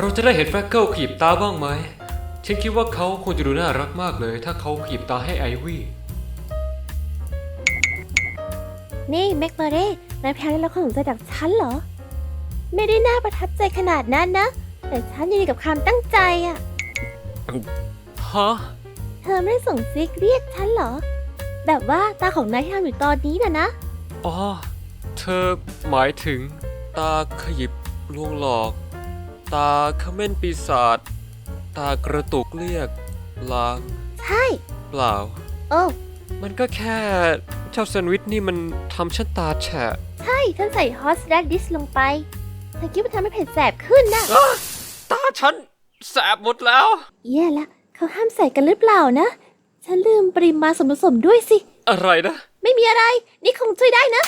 เราจะได้เห็นแฟรกเกิลขยิบตาบ้างไหม ฉันคิดว่าเขาคงจะดูน่ารักมากเลย ถ้าเขาขยิบตาให้ไอวี่นี่แม็กเบอร์เร่นายแพลนแล้วของใจจากฉันเหรอ ไม่ได้น่าประทับใจขนาดนั้นนะ แต่ฉันยินดีกับความตั้งใจอะฮะ เธอไม่ได้ส่งซิกเรียกฉันเหรอ แบบว่าตาของนายที่ทำอยู่ตอนนี้น่ะนะ อ๋อ เธอหมายถึงตาขยิบลวงหลอก ตาเขม้นปีศาจตากระตุกเรียกลางใช่เปล่า โอ้มันก็แค่เจ้าแซนด์วิชนี่มันทำฉันตาแฉะใช่ฉันใส่ฮอสแดดดิสลงไปเธอคิดว่าทำให้เผ็ดแสบขึ้นนะอ๊ะตาฉันแสบหมดแล้ว แย่ละเขาห้ามใส่กันหรือเปล่านะ ฉันลืมปริมาณส่วนผสมด้วยสิ อะไรนะไม่มีอะไร นี่คงช่วยได้นะ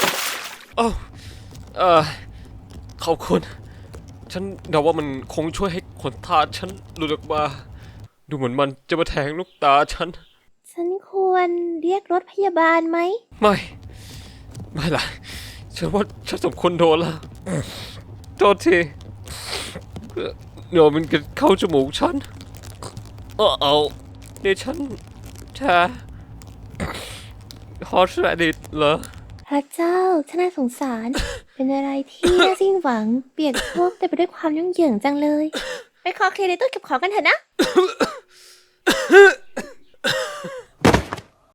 โอ้เออขอบคุณ ฉันเดาว่ามันคงช่วยให้ขนตาฉันหลุดออกมา ดูเหมือนมันจะมาแทงลูกตาฉัน ฉันควรเรียกรถพยาบาลไหม ไม่ ไม่ล่ะ ฉันว่าฉันสมควรโดนละโทษทีเดี๋ยวมันกระเข้าจมูกฉัน เออเอานี่ฉันแชร์ฮอตแรดิตเหรอ พระเจ้าฉันน่าสงสาร เป็นอะไรที่น่าสิ้นหวัง เปียกโชกแต่ไปด้วยความยุ่งเหยิงจังเลย ไปขอเคลียร์ในตู้เก็บของกันเถอะนะ